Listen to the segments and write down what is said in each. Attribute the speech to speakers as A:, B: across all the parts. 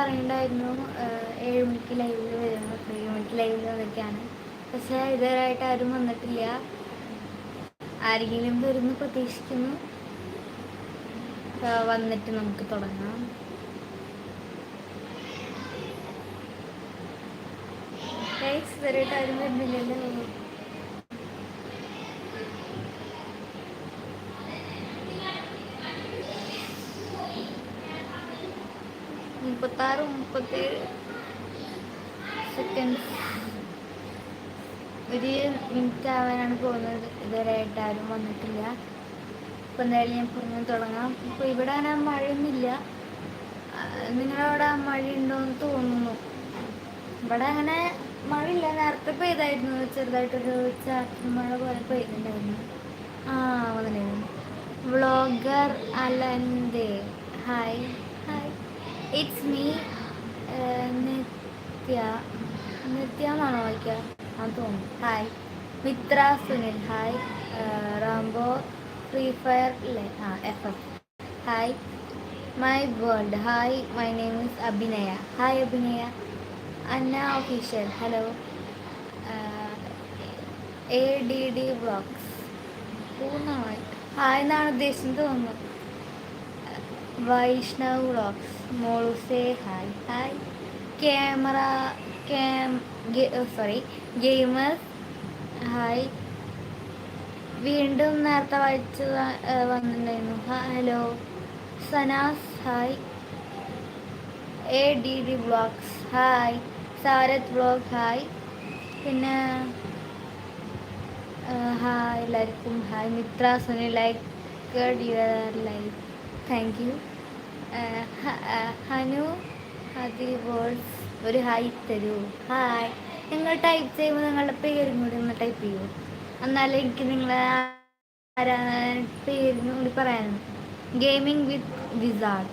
A: പറയുന്നുണ്ടായിരുന്നു ഏഴ് മണിക്ക് ലൈവിൽ വരുന്നു ഏഴ് മണിക്ക് ലൈവിൽ വന്നിട്ടാണ് പക്ഷേ ഇതുവരെയായിട്ട് ആരും വന്നിട്ടില്ല. ആരെങ്കിലും വരുന്നു പ്രതീക്ഷിക്കുന്നു. വന്നിട്ട് നമുക്ക് തുടങ്ങാം. ഇതുവരെയായിട്ട് ആരും വരുന്നില്ലല്ലോ. മുപ്പത്താറ് മുപ്പത്തേഴ് സെക്കൻഡ് ഒരു മിനിറ്റ് ആവാനാണ് പോകുന്നത്. ഇതുവരെയായിട്ട് ആരും വന്നിട്ടില്ല. ഇപ്പം എന്തായാലും ഞാൻ പറഞ്ഞു തുടങ്ങാം. ഇപ്പോൾ ഇവിടെ അങ്ങനെ മഴയൊന്നുമില്ല. നിങ്ങളവിടെ മഴയുണ്ടോ എന്ന് തോന്നുന്നു. ഇവിടെ അങ്ങനെ മഴയില്ല. നേരത്തെ പെയ്തായിരുന്നു. ചെറുതായിട്ടൊരു ചാറ്റൽ മഴ പോലെ പെയ്തിട്ടുണ്ടായിരുന്നു. ആ വന്നിട്ടുണ്ടായിരുന്നു vlogger hi hi it's me Nithya Nithya എന്നാണോ വായിക്കുക? അത് തോന്നുന്നു. Hi Mithra Sunil. Hi Rambo free fire അല്ലേ ആ F F hi my world hi my name is Abhinaya hi Abhinaya Anna official hello A D D blogs പൂർണമായിട്ട് hi എന്നാണ് ഉദ്ദേശിച്ചത് തോന്നുന്നു. Vaishnav vlogs മോളുസേ hi hi camera cam sorry gamers hi വീണ്ടും നേരത്തെ വായിച്ച് വന്നിട്ടുണ്ടായിരുന്നു. Hello Sanas hi A D D vlogs hi Sarath vlog hi പിന്നെ hi എല്ലാവർക്കും hi Mithra Sunil like your life thank you ഹനു ഹതി വേൾഡ്സ് ഒരു ഹായ് തരൂ. ഹായ്. നിങ്ങൾ ടൈപ്പ് ചെയ്യുമ്പോൾ നിങ്ങളുടെ പേരും കൂടി ഒന്ന് ടൈപ്പ് ചെയ്യൂ. എന്നാലും എനിക്ക് നിങ്ങളെ ആരാണ് പേരും കൂടി പറയാനും gaming with wizard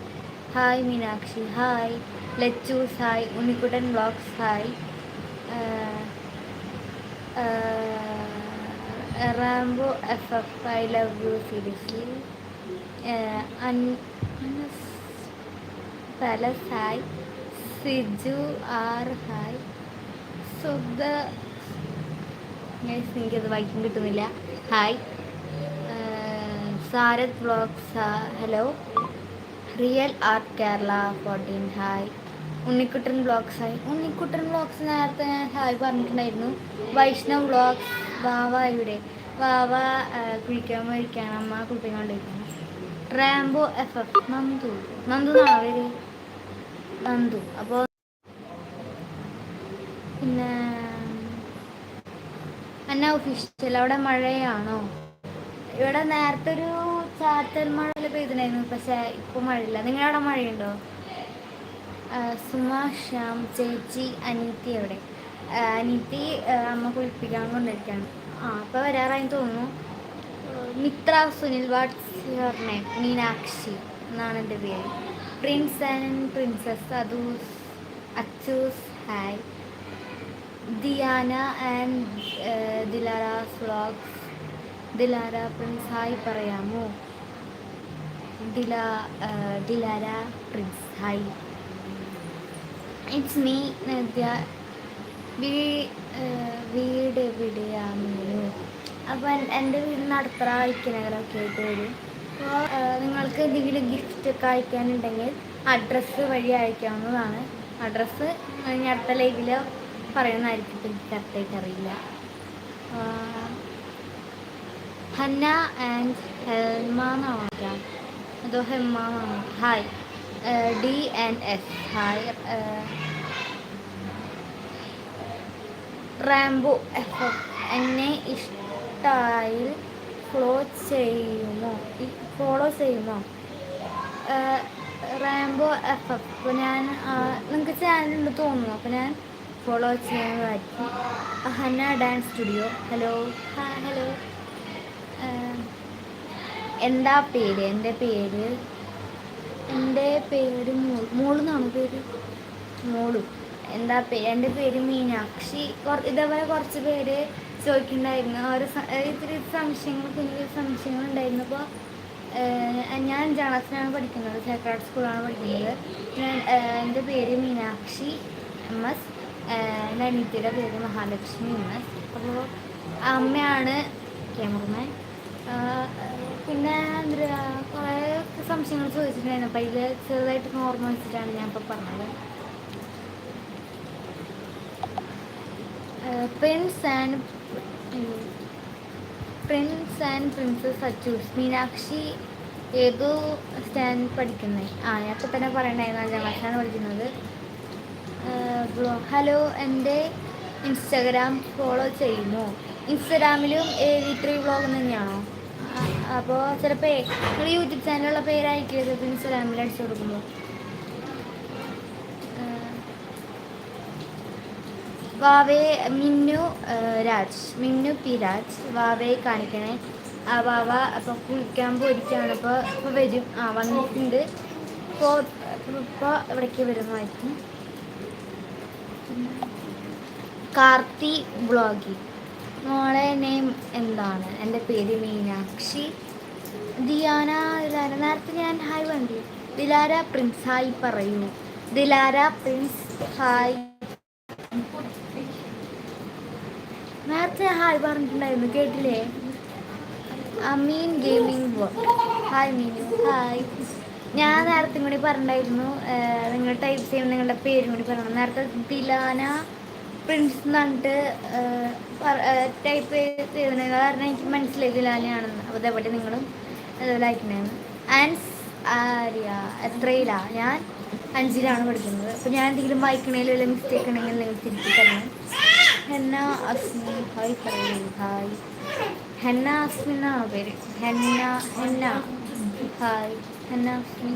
A: hi Meenakshi hi Lachus hi Unnikuttan blogs hi Rambo F F I love you seriously palace hi Siju R hi സുബ്ദ എനിക്കത് വായിക്കാൻ കിട്ടുന്നില്ല. Hi Sarath vlogs hello real art Kerala fourteen hi Unnikuttan blogs hi Unnikuttan blogs നേരത്തെ ഞാൻ hi പറഞ്ഞിട്ടുണ്ടായിരുന്നു. Vaishnav blocks വാവ ഇവിടെ. വാവ കുളിക്കാൻ പോയിരിക്കുകയാണ്. അമ്മ കുളിപ്പിക്കൊണ്ടിരിക്കുകയാണ് Rambo F F Nandu. Nandu പേര് നന്ദു അപ്പോൾ പിന്നെ അന്ന ഒഫീഷ്യൽ അവിടെ മഴയാണോ? ഇവിടെ നേരത്തെ ഒരു ചാറ്റൽ മഴ പെയ്തിട്ടുണ്ടായിരുന്നു. പക്ഷേ ഇപ്പൊ മഴയില്ല. നിങ്ങളവിടെ മഴയുണ്ടോ? സുമ ശ്യാം ചേച്ചി അനീത്തി എവിടെ? അനീത്തി അമ്മ കുളിപ്പിക്കാൻ കൊണ്ടിരിക്കുകയാണ് ആ അപ്പോൾ വരാറായി തോന്നുന്നു. മിത്ര സുനിൽ വാട്സ് മീനാക്ഷി എന്നാണ് എന്റെ പേര്. Prince and princess Athus Achus hi Diyana and Dilara vlogs Dilara prince hi പറയാമോ? Dila Dilara prince hi it's me Nadya വീട് എവിടെയാമീനു അപ്പം എന്റെ വീട് നടത്തറ ഐക്യനഗരമൊക്കെ ആയിട്ട് വരും. അപ്പോൾ നിങ്ങൾക്ക് എന്തെങ്കിലും ഗിഫ്റ്റ് ഒക്കെ അയക്കാനുണ്ടെങ്കിൽ അഡ്രസ്സ് വഴി അയക്കാവുന്നതാണ്. അഡ്രസ്സ് ഞാൻ അടുത്ത ലൈവിൽ പറയുന്നതായിരിക്കും. എനിക്ക് കറക്റ്റായിട്ട് അറിയില്ല. ഹന്ന ആൻഡ് ഹെൽമ എന്നാണ് അതോ Hemma hi D and S hi Rambo F എന്നെ ഇഷ്ടയിൽ ഫ്ലോ ചെയ്യുമോ? ഫോളോ ചെയ്യുമോ? റാംബോ എഫ് എഫ് അപ്പോൾ ഞാൻ നിങ്ങൾക്ക് ചാനലുണ്ട് തോന്നുന്നു. അപ്പോൾ ഞാൻ ഫോളോ ചെയ്യാൻ ചെയ്യുന്നതായിരിക്കും Hanna dance studio hello hello എന്താ പേര്? എന്റെ പേര്? എന്റെ പേര് മോൾ മോളെന്നാണ് പേര്? മോളു. എന്താ പേര് എന്റെ പേര് മീനാക്ഷി. ഇതേപോലെ കുറച്ച് പേര് ചോദിക്കുന്നുണ്ടായിരുന്നു. ഓരോ ഇത്തിരി സംശയങ്ങൾ കുഞ്ഞു സംശയങ്ങൾ ഉണ്ടായിരുന്നു. അപ്പോൾ ഞാൻ അഞ്ചാം ക്ലാസ്സിലാണ് പഠിക്കുന്നത്. സേക്രാഡ് സ്കൂളാണ് പഠിക്കുന്നത്. ഞാൻ എന്റെ പേര് മീനാക്ഷി എം എസ്. എന്റെ അനിയത്തിയുടെ പേര് മഹാലക്ഷ്മി എം എസ്. അപ്പോൾ അമ്മയാണ് ക്യാമറമാൻ. പിന്നെ എന്താ കുറേ സംശയങ്ങൾ ചോദിച്ചിട്ടുണ്ടായിരുന്നു. അപ്പോൾ അതിൽ ചെറുതായിട്ട് ഓർമ്മ വെച്ചിട്ടാണ് ഞാൻ ഇപ്പോൾ പറഞ്ഞത്. Prince and prince and princess Achus Meenakshi ഏതോ സ്റ്റാൻഡ് പഠിക്കുന്നത് ആ ഞാൻ ഇപ്പം തന്നെ പറയണ്ടായിരുന്നു അഞ്ചാം ക്ലാസ്സിലാണ് പഠിക്കുന്നത് ഹലോ എന്റെ ഇൻസ്റ്റാഗ്രാം ഫോളോ ചെയ്യുന്നു. ഇൻസ്റ്റാഗ്രാമിലും വി ത്രീ വ്ളോഗ് തന്നെയാണോ? അപ്പോൾ ചിലപ്പോൾ നിങ്ങൾ യൂട്യൂബ് ചാനലുള്ള പേരായിരിക്കും ഇൻസ്റ്റാഗ്രാമിൽ അടിച്ചു കൊടുക്കുമ്പോൾ വാവേ മിന്നു രാജ്. മിന്നു പി രാജ്. വാവയെ കാണിക്കണേ. ആ വാവ അപ്പോൾ കുളിക്കാൻ പോയിരിക്കുകയാണ്. അപ്പോൾ ഇപ്പോൾ വരും. ആ വന്നിട്ടുണ്ട്. ഇപ്പോൾ ഇപ്പോൾ ഇവിടേക്ക് വരുന്നതായിരിക്കും? കാർത്തി ബ്ലോഗി. മോളെ നെയിം എന്താണ്? എന്റെ പേര് മീനാക്ഷി. ദിയാന ദിലാര. നേരത്തെ ഞാൻ ഹായ് വണ്ടി ദിലാര പ്രിൻസ് ഹായ് പറയൂ ദിലാര പ്രിൻസ് ഹായ് നേരത്തെ ഹായ് പറഞ്ഞിട്ടുണ്ടായിരുന്നു കേട്ടില്ലേ? Ameen gaming work hi Meenu hi ഞാൻ നേരത്തെ കൂടി പറഞ്ഞിട്ടുണ്ടായിരുന്നു നിങ്ങൾ ടൈപ്പ് ചെയ്യുമ്പോൾ നിങ്ങളുടെ പേരും കൂടി പറയണം. നേരത്തെ ദിലാന പ്രിൻസ് എന്ന് പറഞ്ഞിട്ട് ടൈപ്പ് ചെയ്തതിന് കാരണം എനിക്ക് മനസ്സിലായി ദിലാനയാണെന്ന് അപ്പോൾ അതേപോലെ നിങ്ങളും ലൈക്കുണ്ടായിരുന്നു ആൻസ് ആര്യ എത്രയില്ല ഞാൻ അഞ്ചിലാണ് പഠിക്കുന്നത്. അപ്പോൾ ഞാൻ എന്തെങ്കിലും വായിക്കണേലും മിസ്റ്റേക്ക് ഉണ്ടെങ്കിൽ നിങ്ങൾ തിരിച്ചു തരണം. ഹെന്ന അസ്മി ഹായ് പറയും ഹായ്. ഹെന്ന അസ്മി എന്നാണോ പേര്? Henna Henna. Hi. Henna Asmi.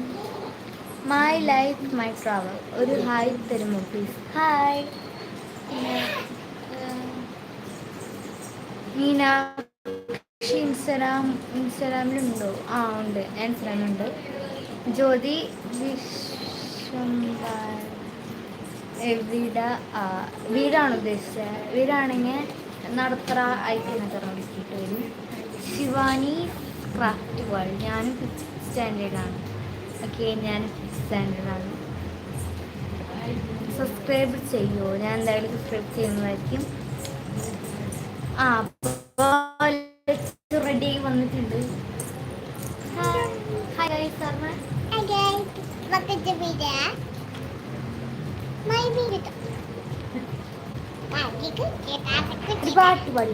A: My life my travel ഒരു ഹായ് തരുമോ പ്ലീസ് ഹായ്. പിന്നെ മീനാക്ഷി ഇൻസ്റ്റാഗ്രാം ഇൻസ്റ്റാഗ്രാമിലുണ്ടോ? ആ ഉണ്ട്. ഞാൻ ഇൻസ്റ്റാഗ്രാമിലുണ്ട് ജ്യോതി വിശ്വംബാർ വീട വീടാണ് ഉദ്ദേശിച്ചത്. വീടാണെങ്കിൽ നടത്തറ ഐക്യനഗർ നോക്കിയിട്ട് വരും ശിവാനി ക്രാഫ്റ്റ് വേൾഡ് ഞാനും ഫിഫ്ത്ത് സ്റ്റാൻഡേർഡാണ് ഓക്കെ ഞാൻ ഫിഫ്ത്ത് സ്റ്റാൻഡേർഡാണ് സബ്സ്ക്രൈബ് ചെയ്യുമോ ഞാൻ എന്തായാലും സബ്സ്ക്രൈബ് ചെയ്യുന്നതായിരിക്കും. ആ പാട്ട് പാടി.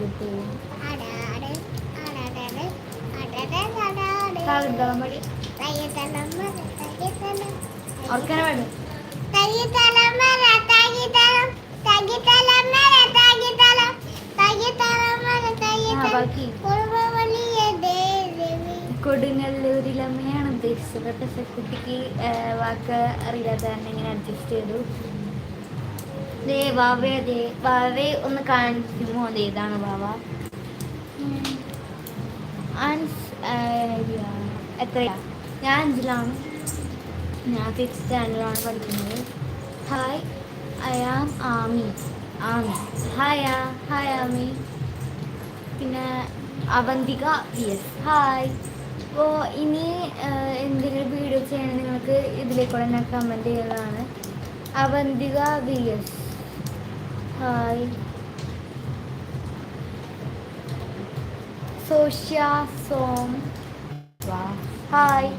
A: കൊടുങ്ങല്ലൂരിലമ്മയാണ് ഉദ്ദേശിച്ചത്. പക്ഷെ കുട്ടിക്ക് വാക്ക് അറിയാതെ തന്നെ ഇങ്ങനെ അഡ്ജസ്റ്റ് ചെയ്തു. അതെ വാവേ ഒന്ന് കാണിക്കുമോ? അതെ ഇതാണ് ബാബ എത്രയാ ഞാൻ അഞ്ചിലാണ്. ഞാൻ ഫിഫ്ത്ത് സ്റ്റാൻഡേർഡാണ് പഠിക്കുന്നത്. Hi I am Ami Ami hi ആ ഹായ് ആമി പിന്നെ അവന്തിക പി എസ് ഹായ് അപ്പോൾ ഇനി എന്തെങ്കിലും വീഡിയോ ചെയ്യണമെങ്കിൽ നിങ്ങൾക്ക് ഇതിലേക്കൂടെ ഞാൻ കമന്റ് ചെയ്യുന്നതാണ്. അവന്തിക വി എസ് ഹായ് സോഷ്യ സോം ഹായ്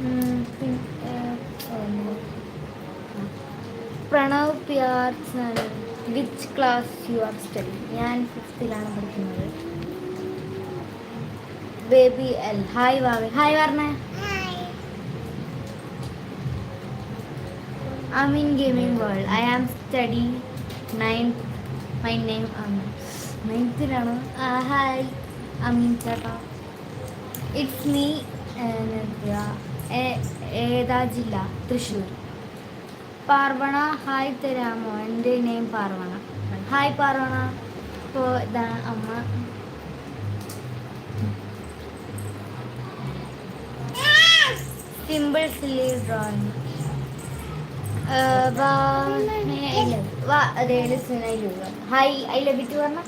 A: ഉം, പിൻ- ഏഹ്, ഒന്ന്. Pranav P R which class you are study ഞാൻ ഫിഫ്ത്തിലാണ് പഠിക്കുന്നത്. Baby L hi Vavi hi പറഞ്ഞേ I mean gaming world I am study my name Ameen നയൻത്തിലാണ് hi Ameen ചേട്ടാ ഇറ്റ്സ് മീ ഏതാ ജില്ല? തൃശ്ശൂർ. പാർവണ ഹായ് തരാമോ? എന്റെ നെയിം പാർവണ. ഹായ് പാർവണ. ഇപ്പോൾ ഇതാ അമ്മ. സിമ്പിൾ സില്ലി ഡ്രോയിങ് വാ അതെ listen I love hi I love it പറഞ്ഞ?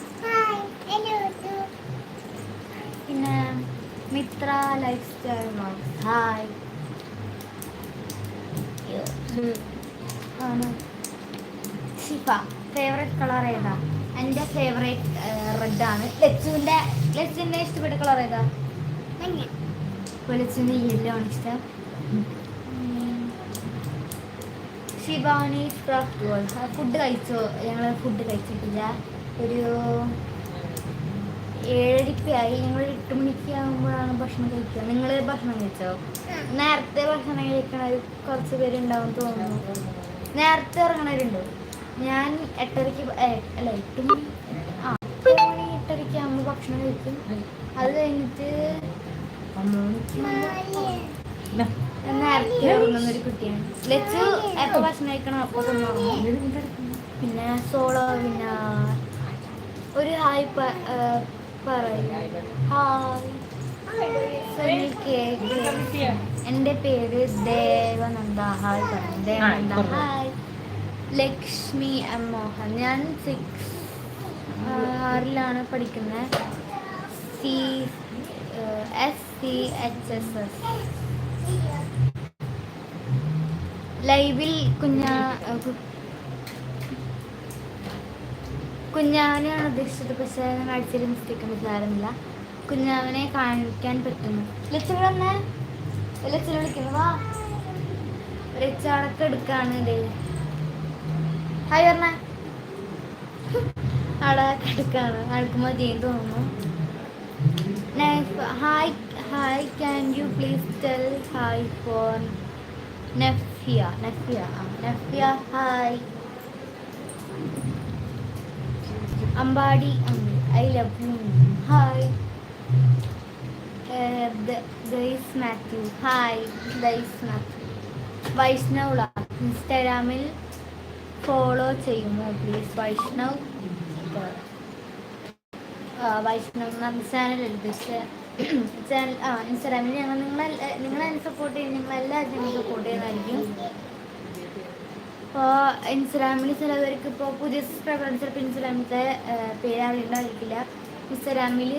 A: പിന്നെ Mithra life style hi. Shifa favourite colour ഏതാ? എന്റെ ഫേവറേറ്റ് റെഡ് ആണ്. ലച്ചുവിന്റെ ലച്ചുവിന്റെ ഇഷ്ടപ്പെട്ട കളർ ഏതാ? ലച്ചുവിന്റെ യെല്ലോ ആണ് ഇഷ്ടം ഉം. ക്രാഫ്റ്റ് വേൾഡ് ഫുഡ് കഴിച്ചോ? ഞങ്ങൾ ഫുഡ് കഴിച്ചിട്ടില്ല. ഒരു ഏഴരിപ്പായി ഞങ്ങൾ എട്ട് മണിക്ക് ആകുമ്പോഴാണ് ഭക്ഷണം കഴിക്കുക. നിങ്ങൾ ഭക്ഷണം കഴിച്ചോ? നേരത്തെ ഭക്ഷണം കഴിക്കണ കുറച്ച് പേരുണ്ടാവും തോന്നുന്നു. നേരത്തെ ഇറങ്ങണവരുണ്ട് ഞാൻ എട്ടരയ്ക്ക് അല്ല എട്ട് മണി ആ എട്ട് മണി എട്ടരയ്ക്ക് ആകുമ്പോൾ ഭക്ഷണം കഴിക്കും. അത് കഴിഞ്ഞിട്ട് ഒമ്പത് മണിക്ക് നേരത്തെ ഉറങ്ങുന്ന ഒരു കുട്ടിയാണ്. ലച്ചു എപ്പോൾ ഭക്ഷണം കഴിക്കണം അപ്പോൾ തന്നെ ഉറങ്ങും. പിന്നെ സോളോ പിന്നെ ഒരു ഹായ് പറയും. ഹായ്. എന്റെ പേര് ദേവനന്ദ. ഹായ് പറഞ്ഞു Devananda. Hi Lakshmi M Mohan. ഞാൻ സിക്സ് ആറിലാണ് പഠിക്കുന്നത് C S C H S S ലൈവിൽ കുഞ്ഞ കുഞ്ഞാവനെയാണ് ഉദ്ദേശിച്ചത് പക്ഷേ അടിച്ചൊരു മിസ്റ്റേക്ക് ഉണ്ട് കുഞ്ഞാവനെ കാണിക്കാൻ പറ്റുന്നു. ലച്ചു വന്നേ. ലച്ചു വിളിക്കുന്നു വാ. റിച്ചാടൊക്കെ എടുക്കാണ് ഹായ് പറഞ്ഞ. അവിടെ എടുക്കാണ് ആൾക്ക് മതിയെന്ന് തോന്നുന്നു. Hi hi can you please tell hi for Nefiya Nefiya Nefiya hi Ambadi I love you hi these Mathew hi ദൈസ് മാത്യു വൈഷ്ണവുള ഇൻസ്റ്റാഗ്രാമിൽ ഫോളോ ചെയ്യുമോ പ്ലീസ് വൈഷ്ണവ് വൈഷ്ണവ് ചാനലല്ല പക്ഷേ ചാനൽ ആ ഇൻസ്റ്റാഗ്രാമിൽ ഞങ്ങൾ നിങ്ങളെ നിങ്ങളെ സപ്പോർട്ട് ചെയ്യും. നിങ്ങളെല്ലാവരും ഞങ്ങൾ സപ്പോർട്ട് ചെയ്യുന്നതായിരിക്കും. ഇപ്പോൾ ഇൻസ്റ്റാഗ്രാമിൽ ചിലവർക്ക് ഇപ്പോൾ പുതിയ സബ്സ്ക്രൈബർ ചിലപ്പോൾ ഇൻസ്റ്റാഗ്രാമിലത്തെ പേര് ഇൻസ്റ്റാഗ്രാമിൽ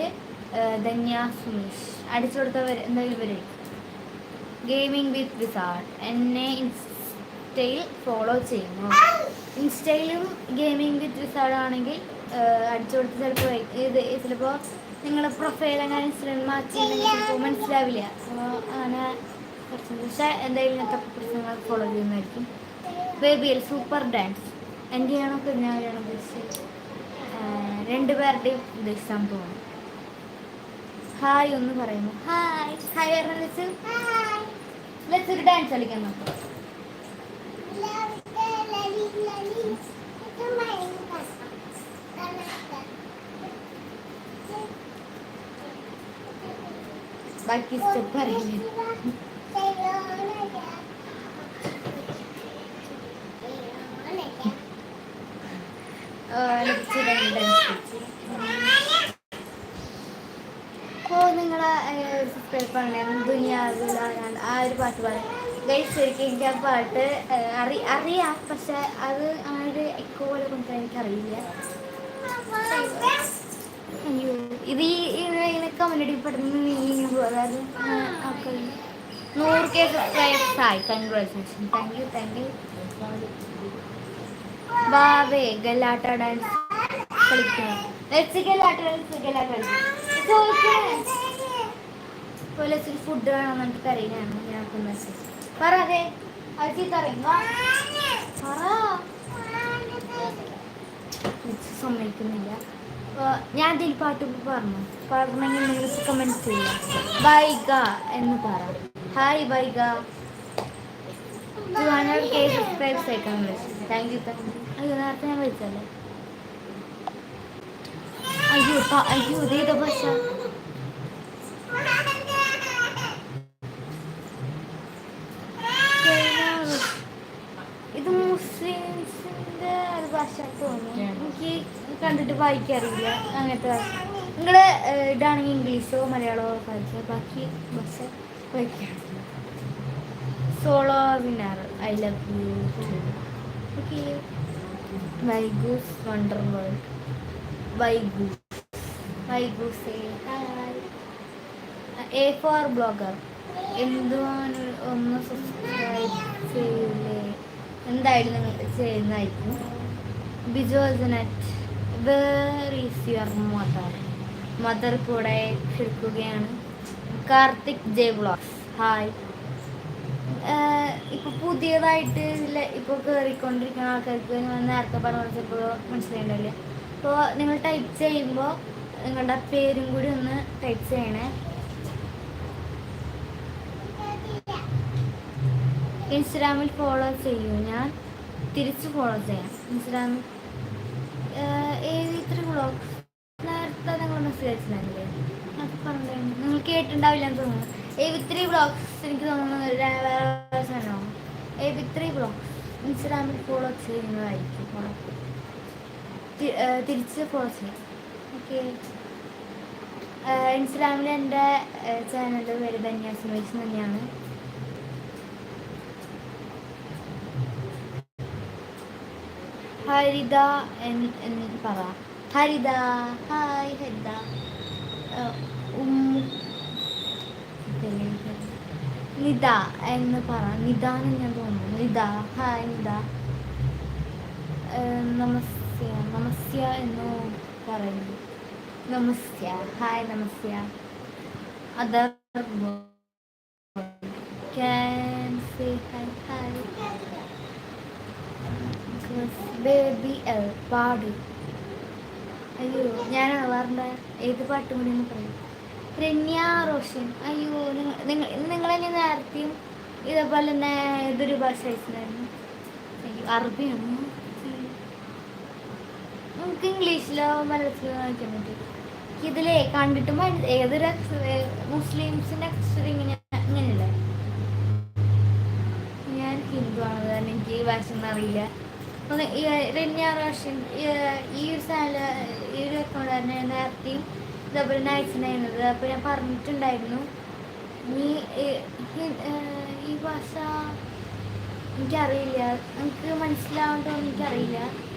A: ധന്യ സുമേഷ് അടിച്ചു കൊടുത്തവർ എന്താ ഇവർ ഗെയിമിംഗ് വിത്ത് വിസാർഡ് എന്നെ ഇൻസ്റ്റയിൽ ഫോളോ ചെയ്യുന്നു. ഇൻസ്റ്റയിലും ഗെയിമിംഗ് വിത്ത് വിസാർഡ് ആണെങ്കിൽ അടിച്ചു കൊടുത്ത് ചിലപ്പോൾ ഇത് ചിലപ്പോൾ നിങ്ങളുടെ പ്രൊഫൈൽ അങ്ങനെ ഇൻസ്റ്റഗ്രാം മാറ്റിയിട്ടുണ്ടെങ്കിൽ ചിലപ്പോൾ മനസ്സിലാവില്ല. അപ്പോൾ അങ്ങനെ കുറച്ച് പക്ഷേ എന്തായാലും ഇങ്ങനത്തെ പ്രശ്നങ്ങൾ ഫോളോ ചെയ്യുന്നതായിരിക്കും. എൽ സൂപ്പർ ഡാൻസ് എന്റെ ആണോ കുഞ്ഞാവിനാണോ ഉദ്ദേശിച്ചത്? രണ്ടുപേരുടെയും ഉദ്ദേശിച്ചാൻ സംഭവമാണ് ഹായ് ഒന്ന് പറയുന്നു. ഹായ് ഹായ് പറഞ്ഞ ഡാൻസ് കളിക്കാൻ നോക്കാം. ബാക്കി सब भर ഓ നിങ്ങളെ സബ്സ്ക്രൈബ് ചെയ്യണം ദുനിയാവില്ല ആ ഒരു പാട്ട് പാടാം. ശരിക്കും എനിക്ക് ആ പാട്ട് അറി അറിയാം പക്ഷെ അത് അങ്ങനെ ഒരു എക്കോ പോലെ കൊണ്ടുവരാൻ എനിക്കറിയില്ല. അയ്യോ. ഇത് ഈ കമന്റി പെട്ടെന്ന് നീങ്ങി അതായത്. നൂറ് കെ സബ്സ്ക്രൈബേഴ്സ് ആയി congratulation thank you thank you ബാവേ Galatta dance കളിക്കണം. Let's Galatta dance Galatta dance പോലെ ഫുഡ് വേണം എന്നിട്ട് കരയിനാണ് ഞങ്ങൾക്ക് മെസ്സേജ് പറ അതെ. അത് ചീത്ത അറിയും പറ. സമ്മതിക്കുന്നില്ല അപ്പൊ ഞാൻ ഇതിൽ പാട്ട് പറഞ്ഞു. പറഞ്ഞെങ്കിൽ നിങ്ങൾ കമന്റ് ചെയ്യാം. ബൈഗ എന്ന് പറ. ഹായ് ബൈഗ ടു ഹൺഡ്രഡ് അയക്കണം താങ്ക് യു താങ്ക് യു അയ്യോ നേരത്തെ ഞാൻ വിളിച്ചല്ലേ അയ്യോ അയ്യോ ഇതേത ഭാഷ ഇത് മുസ്ലിംസിന്റെ ഒരു ഭാഷ തോന്നുന്നു. കണ്ടിട്ട് വായിക്കാറില്ല. അങ്ങനത്തെ നിങ്ങൾ ഇതാണെങ്കിൽ ഇംഗ്ലീഷോ മലയാളമോ വായിക്കുക ബാക്കി ബസ് വായിക്കാം? Solo winner I love you Vaigus wonder world Vaigus Vaigus A four blogger എന്തുവാണ് ഒന്ന് സബ്സ്ക്രൈബ് ചെയ്യില്ലേ എന്തായാലും നിങ്ങൾ ചെയ്യുന്നതായിരിക്കും. ബിജോജനറ്റ് where is your mother mother കൂടെ കിടക്കുകയാണ്. Karthik J vlogs. ഹായ് ഇപ്പൊ പുതിയതായിട്ട് ഇപ്പോൾ കയറിക്കൊണ്ടിരിക്കുന്ന ആൾക്കാർക്ക് ഞാൻ നേരത്തെ പറഞ്ഞപ്പോൾ മനസ്സിലായിട്ടില്ല അപ്പോൾ നിങ്ങൾ ടൈപ്പ് ചെയ്യുമ്പോൾ നിങ്ങളുടെ പേരും കൂടി ഒന്ന് ടൈപ്പ് ചെയ്യണേ. ഇൻസ്റ്റാഗ്രാമിൽ ഫോളോ ചെയ്യൂ. ഞാൻ തിരിച്ച് ഫോളോ ചെയ്യാം. ഇൻസ്റ്റാഗ്രാമിൽ ഏത് ഇത്ര വ്ളോഗ്സ് നേരത്തെ നിങ്ങൾ മെസ്സേജ് അയച്ചില്ലേ അത് പറഞ്ഞിട്ടുണ്ടായിരുന്നു എന്ന് തോന്നുന്നു. ഏ ത്രീ ബ്ലോഗ്സ് എനിക്ക് തോന്നുന്നു വേറെ സാധനമാണ്? ഏ വിത്രി ബ്ലോഗ്സ് ഇൻസ്റ്റാഗ്രാമിൽ ഫോളോ ചെയ്യുന്നതായിരിക്കും ഫോളോ തിരിച്ച് ഫോളോ ചെയ്യാം. ഓക്കെ ഇൻസ്റ്റാഗ്രാമിൽ എന്റെ ചാനലിന്റെ പേര് ധന്യ സുമേഷ് തന്നെയാണ്. ഹരിത എന്ന് എന്ന് പറ ഹരിത ഹായ് ഹരിത. ഉം, നിത എന്ന് പറ നിത എന്ന് ഞാൻ തോന്നുന്നു. നിത. ഹായ് നിത. നമസ്യ. നമസ്യ എന്ന് പറയുന്നു. Namasya. Hi Namasya. Other hi baby L പാട്. അയ്യോ ഞാൻ പറഞ്ഞ ഏത് പാട്ടും കൂടി പറയും. രന്യ റോഷൻ. അയ്യോ നിങ്ങൾ നിങ്ങൾ ഞാൻ നേരത്തെയും ഇതേപോലെ തന്നെ ഇതൊരു ഭാഷ അയച്ചിട്ടുണ്ടായിരുന്നു അയ്യോ അറബിയാണ്? നമുക്ക് ഇംഗ്ലീഷിലോ മലയാളത്തിലോ വായിക്കാൻ പറ്റും. ഇതിലേ കണ്ടിട്ട് ഏതൊരു മുസ്ലിംസിന്റെ അക്ഷരം ഇങ്ങനെ ഇങ്ങനെയല്ലേ? ഞാൻ ഹിന്ദു ആണ് കാരണം എനിക്ക് ഭാഷ അറിയില്ല. ഈ റോഷൻ ഈ- ഒരു ചാനൽ ഈ ഒരു അക്കൗണ്ട് തന്നെ നേരത്തെയും ഇതേപോലെ അയച്ചിട്ടുണ്ടായിരുന്നത് അപ്പോൾ ഞാൻ പറഞ്ഞിട്ടുണ്ടായിരുന്നു. നീ ഈ- ഭാഷ എനിക്കറിയില്ല. എനിക്ക് മനസ്സിലാവണ്ടോ എനിക്കറിയില്ല.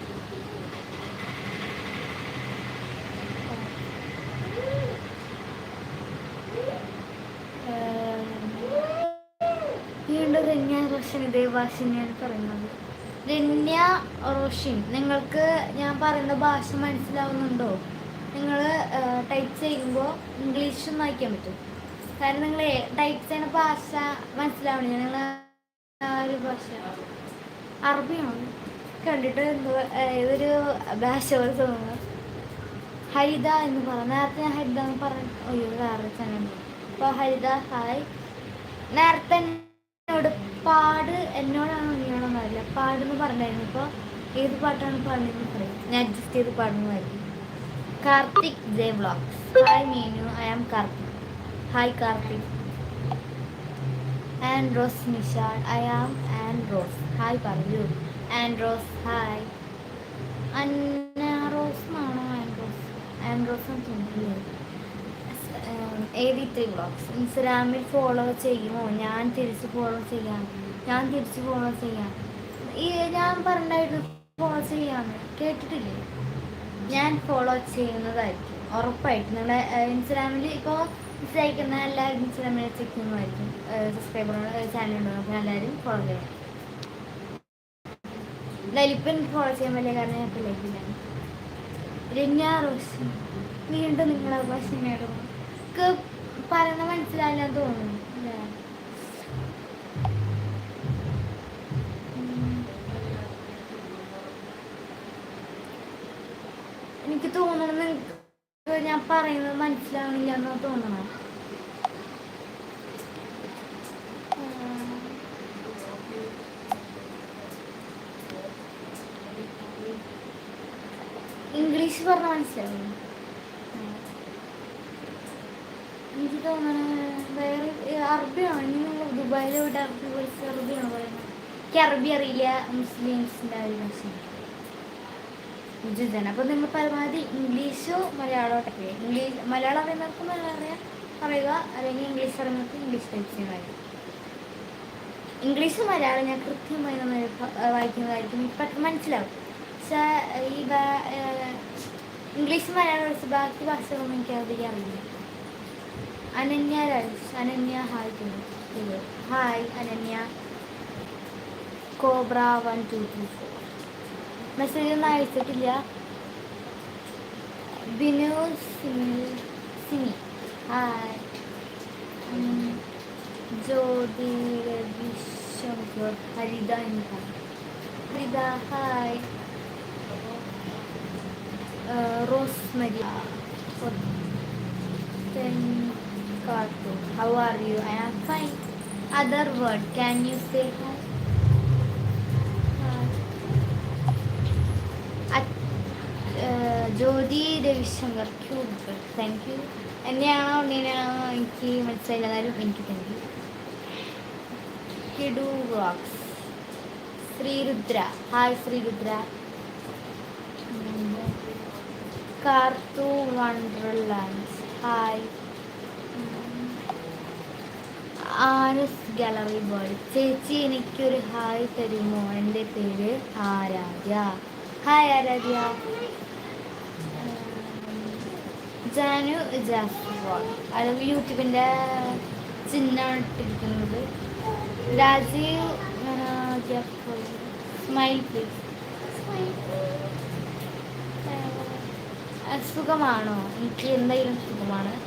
A: വീണ്ടും രന്യ റോഷൻ ഇതേ ഭാഷ തന്നെയാണ് പറയുന്നത്. രന്യ റോഷൻ നിങ്ങൾക്ക് ഞാൻ പറയുന്ന ഭാഷ മനസ്സിലാവുന്നുണ്ടോ? നിങ്ങൾ ടൈപ്പ് ചെയ്യുമ്പോൾ ഇംഗ്ലീഷ് വായിക്കാൻ പറ്റും. കാരണം നിങ്ങൾ ടൈപ്പ് ചെയ്യുന്ന ഭാഷ മനസ്സിലാവണില്ല. നിങ്ങൾ ആ ഒരു ഭാഷ. അറബിയാണ്? കണ്ടിട്ട് എന്തോ ഇതൊരു ഭാഷ പോലെ തോന്നുന്നു. ഹരിത എന്ന് പറഞ്ഞു നേരത്തെ ഞാൻ ഹരിത എന്ന് പറഞ്ഞു അയ്യോ വേറെ ചാനൽ അപ്പോൾ ഹരിത ഹായ് നേരത്തെ എന്നോട് പാട് എന്നോടാണോ നീയാണോന്ന് അറിയില്ല പാടെന്ന് പറഞ്ഞായിരുന്നു. ഇപ്പോൾ ഏത് പാട്ടാണ് പാടുന്നതെന്ന് പറയും ഞാൻ അഡ്ജസ്റ്റ് ചെയ്ത് പാടുന്നതായിരിക്കും. Karthik J vlogs hi Meenu. I am Karthik. Hi Karthik. Andros നിഷാൾ I am Andros hi പറയൂ. ആൻഡ്രോസ് ഹായ് അന്നാറോസ് എന്നാണോ Andros Andros and Rose A V three vlogs ഇൻസ്റ്റഗ്രാമിൽ ഫോളോ ചെയ്യുമോ? ഞാൻ തിരിച്ച് ഫോളോ ചെയ്യാം. ഞാൻ തിരിച്ച് ഫോളോ ചെയ്യാം. ഈ ഞാൻ പറഞ്ഞായിരുന്നു ഫോളോ ചെയ്യാമെന്ന് കേട്ടിട്ടില്ലേ? ഞാൻ ഫോളോ ചെയ്യുന്നതായിരിക്കും. ഉറപ്പായിട്ടും. നിങ്ങളുടെ ഇൻസ്റ്റാഗ്രാമിൽ ഇപ്പോൾ അയക്കുന്ന എല്ലാവരും ഇൻസ്റ്റഗ്രാമിൽ ചെക്ക് ചെയ്യുന്നതായിരിക്കും സബ്സ്ക്രൈബറുകൾ ചാനലുണ്ടോ അപ്പോൾ എല്ലാവരും ഫോളോ ചെയ്യാം ലലിപ്പൻ ഫോളോ ചെയ്യാൻ വലിയ കാരണം ഞാൻ ലൈക്കില്ല രമ്യ റോഷൻ വീണ്ടും നിങ്ങളെ ഭാഷ നേടുന്നു. എനിക്ക് പറയുന്ന മനസ്സിലായില്ല തോന്നുന്നു. തോന്നണം നിങ്ങൾക്ക് ഞാൻ പറയുന്നത് മനസ്സിലാവണില്ല എന്നാ തോന്നണം ഇംഗ്ലീഷ് പറഞ്ഞ മനസ്സിലാവും എനിക്ക് തോന്നണ വേറെ അറബിയാണ് നിങ്ങൾ ദുബായിൽ പോയിട്ട് അറബി പഠിച്ച് അറബിയാണ് പറയുന്നത്? എനിക്ക് അറബി അറിയില്ല മുസ്ലിംസിന്റെ ആ ഒരു ജുജന അപ്പോൾ നിങ്ങൾ പരമാവധി ഇംഗ്ലീഷോ മലയാളമോ ടൈപ്പ് ചെയ്യുക ഇംഗ്ലീഷ് മലയാളം അറിയുന്നവർക്ക് മലയാളം അറിയാം. പറയുക. അല്ലെങ്കിൽ ഇംഗ്ലീഷ് അറിയുന്നവർക്ക് ഇംഗ്ലീഷ് ടൈപ്പ് ചെയ്യുന്നതായിരിക്കും ഇംഗ്ലീഷ് മലയാളം ഞാൻ കൃത്യമായി നന്നായി വായിക്കുന്നതായിരിക്കും. ഇപ്പം മനസ്സിലാവും. പക്ഷേ ഈ ഇംഗ്ലീഷ് മലയാളം വെച്ച് ബാക്കി ഭാഷകളൊന്നും എനിക്ക് അധികം അറിയില്ല. Ananya Rajesh Ananya hi hi Ananya. Cobra one two three four. Message ഒന്നും അയച്ചിട്ടില്ല Binu Sini Sini hi um, Jyothi Ravishankar Haritha ഇൻക Haritha hi Rosemary Cartoon. How are you? I am fine. Other word. Can you say hi? Hi. Jyothi Ravishankar. Cube thank you എന്നെയാണോ ഉണ്ണീനാണോ എനിക്ക് മനസ്സിലായാലും എനിക്ക് thank you കിഡു vlogs Sreerudra. Hi Sreerudra. Karthu wonderland hi Anas gallery boy ചേച്ചി എനിക്കൊരു hi തരുമോ? എന്റെ പേര് Aaradhya. Hi Aaradhya. Janu Jaswal അല്ലെങ്കിൽ യൂട്യൂബിന്റെ ചിഹ്നമാണ് ഇട്ടിരിക്കുന്നത്. രാജീവ് സ്മൈൽ പ്ലീസ് സുഖമാണോ? എനിക്ക് എന്തായാലും സുഖമാണ്.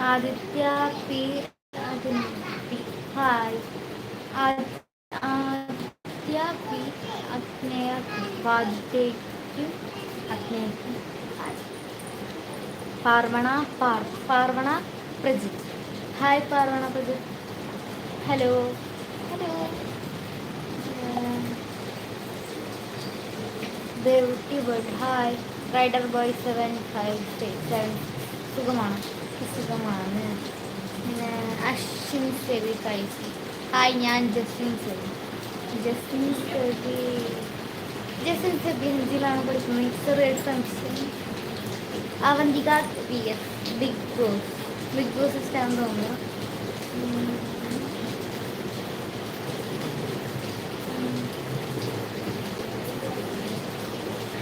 A: ആദിത്യ പി പി ഹായ് ആദ്- ആദിത്യ പി അഗ്നേയ അഗ്നേയയ്ക്കും ഹായ് പാർവണ പാർ Parvana Prajith hi Parvana Prajith hello hello Devutty bird hi rider boy seven five seven സുഖമാണ്? സുഖമാണ്. അശ്വിൻ സെവി കൈസി ഹായ് ഞാൻ Justin Sevi Justin Sebi Justin Sebi ഹിന്ദിയിലാണ് പഠിക്കുന്നത്. ചെറിയൊരു സംശയം Avantika P S Bigg Boss Bigg Boss ഇഷ്ടമാണെന്ന് തോന്നുന്നു ഉം.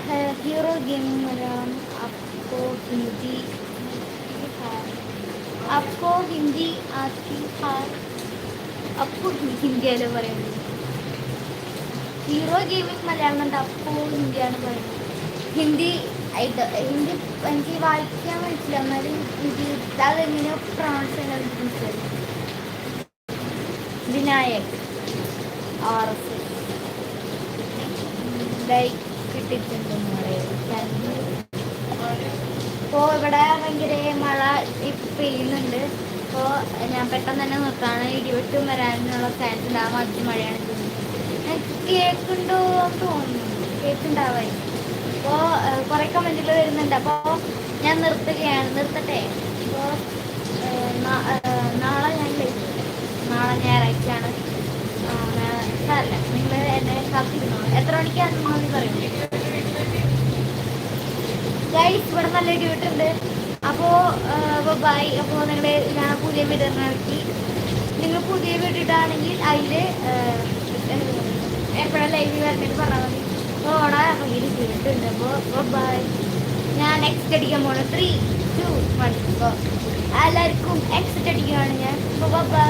A: है हीरो गेम मलयालम आपको हिंदी है आपको हिंदी आती है आपको ഹിന്ദിയല്ലേ പറയുന്നത് ഹീറോ ഗെയിമിംഗ് മലയാളം ഉണ്ട് അപ്പോൾ ഹിന്ദിയാണ് പറയുന്നത് ഹിന്ദി ആയിട്ട് ഹിന്ദി എനിക്ക് വായിക്കാൻ പറ്റില്ല. എന്നാലും എനിക്ക് അതെങ്ങനെയോ പ്രൊണൗൺസ് ചെയ്യാൻ വിനായക് ആർ എസ് കിട്ടിയിട്ടുണ്ടെന്ന് ഇവിടെ ഭയങ്കര മഴ പെയ്യുന്നുണ്ട്. അപ്പോൾ ഞാൻ പെട്ടെന്ന് തന്നെ നോക്കാണ്. ഇടിവെട്ടും വരാനുള്ള ചാൻസ് ഉണ്ടാകും അതി മഴയാണ് എനിക്ക് കേൾക്കുന്നുണ്ടോ എന്ന് തോന്നുന്നു. കേൾക്കുണ്ടാവായി അപ്പോൾ കുറേ കമന്റുകൾ വരുന്നുണ്ട്. അപ്പോൾ ഞാൻ നിർത്തുകയാണ്. നിർത്തട്ടെ? അപ്പോൾ നാളെ ഞാൻ നാളെ ഞായറാഴ്ചയാണ്. സാറല്ല നിങ്ങൾ എന്നെ കാത്തിരുന്നോ? എത്ര മണിക്കാണെന്ന് മതി പറയും. ഗൈസ് ഇവിടെ നല്ല ഇടിവിട്ടുണ്ട് അപ്പോൾ ബൈ അപ്പോൾ നിങ്ങളുടെ ഞാൻ പുതിയ ഇറക്കി നിങ്ങൾ പുതിയ വീഡിയോ ഇട്ടാണെങ്കിൽ അതിൽ എപ്പോഴാണ് ലൈവ് വരണമെന്ന് പറഞ്ഞാൽ മതി. അപ്പോൾ അവിടെ ഭയങ്കര ഇടിവിട്ടുണ്ട് അപ്പോൾ ബൈ ഞാൻ നെക്സ്റ്റ് അടിക്കാൻ പോകണം ത്രീ ടു വൺ അപ്പോൾ എല്ലാവർക്കും എക്സിറ്റ് അടിക്കുകയാണ് ഞാൻ. അപ്പോൾ ബൈ